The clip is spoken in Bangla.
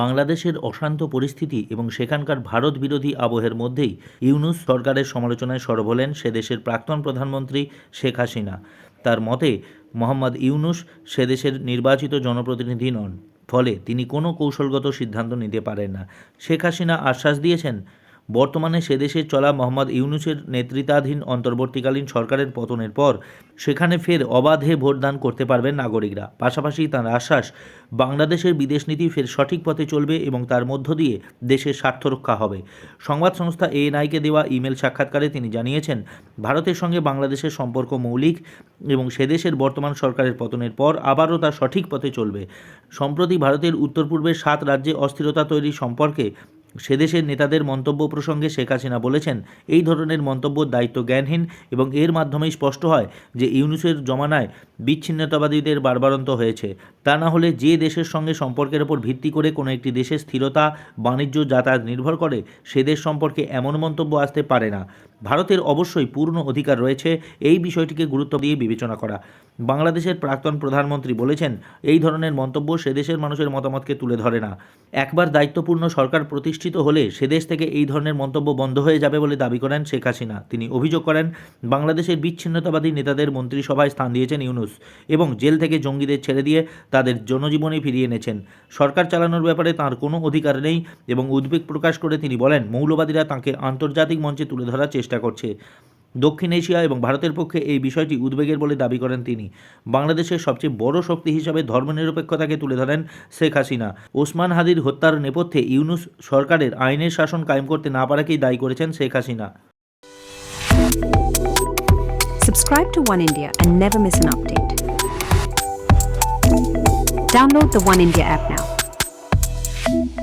বাংলাদেশের অশান্ত পরিস্থিতি এবং সেখানকার ভারত বিরোধী আবহের মধ্যেই ইউনুস সরকারের সমালোচনায় সরব হলেন সে দেশের প্রাক্তন প্রধানমন্ত্রী শেখ হাসিনা। তার মতে, মোহাম্মদ ইউনুস সে দেশের নির্বাচিত জনপ্রতিনিধি নন, ফলে তিনি কোনো কৌশলগত সিদ্ধান্ত নিতে পারেন না। শেখ হাসিনা আশ্বাস দিয়েছেন বর্তমানে সে দেশে চলা মোহাম্মদ ইউনুসের নেতৃত্বাধীন অন্তর্বর্তীকালীন সরকারের পতনের পর, সেখানে ফের অবাধে ভোটদান করতে পারবেন নাগরিকরা। পাশাপাশি তার আশ্বাস, বাংলাদেশের বিদেশ নীতি ফের সঠিক পথে চলবে এবং তার মধ্য দিয়ে দেশের স্বার্থ রক্ষা হবে। সংবাদ সংস্থা এএনআইকে দেওয়া ইমেল সাক্ষাৎকারে তিনি জানিয়েছেন, ভারতের সঙ্গে বাংলাদেশের সম্পর্ক মৌলিক এবং সে দেশের বর্তমান সরকারের পতনের পর আবারও তা সঠিক পথে চলবে। সম্প্রতি ভারতের উত্তর পূর্বের সাত রাজ্যে অস্থিরতা তৈরি সম্পর্কে সে দেশের নেতাদের মন্তব্য প্রসঙ্গে শেখ হাসিনা বলেছেন, এই ধরনের মন্তব্য দায়িত্ব জ্ঞানহীন এবং এর মাধ্যমেই স্পষ্ট হয় যে ইউনুসের জমানায় বিচ্ছিন্নতাবাদীদের বারবারন্ত হয়েছে। তা না হলে যে দেশের সঙ্গে সম্পর্কের ওপর ভিত্তি করে কোনো একটি দেশের স্থিরতা, বাণিজ্য, যাতায়াত নির্ভর করে, সে দেশ সম্পর্কে এমন মন্তব্য আসতে পারে না। ভারতের অবশ্যই পূর্ণ অধিকার রয়েছে এই বিষয়টিকে গুরুত্ব দিয়ে বিবেচনা করা। বাংলাদেশের প্রাক্তন প্রধানমন্ত্রী বলেছেন, এই ধরনের মন্তব্য সে দেশের মানুষের মতামতকে তুলে ধরে না। একবার দায়িত্বপূর্ণ সরকার প্রতিষ্ঠিত হলে সে দেশ থেকে এই ধরনের মন্তব্য বন্ধ হয়ে যাবে বলে দাবি করেন শেখ হাসিনা। তিনি অভিযোগ করেন, বাংলাদেশের বিচ্ছিন্নতাবাদী নেতাদের মন্ত্রিসভায় স্থান দিয়েছেন ইউনুস এবং জেল থেকে জঙ্গিদের ছেড়ে দিয়ে তাদের জনজীবনে ফিরিয়ে এনেছেন। সরকার চালানোর ব্যাপারে তার কোনো অধিকার নেই এবং উদ্বেগ প্রকাশ করে তিনি বলেন, মৌলবাদীরা তাঁকে আন্তর্জাতিক মঞ্চে তুলে ধরার চেষ্টা করছে। দক্ষিণ এশিয়া এবং ভারতের পক্ষে এই বিষয়টি উদ্বেগের বলে দাবি করেন তিনি। বাংলাদেশের সবচেয়ে বড় শক্তি হিসাবে ধর্মনিরপেক্ষতাকে তুলে ধরেন শেখ হাসিনা। ওসমান হাদির হত্যার নেপথ্যে ইউনুস সরকারের আইনের শাসন কায়েম করতে না পারাকেই দায়ী করেছেন Sheikh Hasina. Subscribe to One India and never miss an update. Download the One India app now.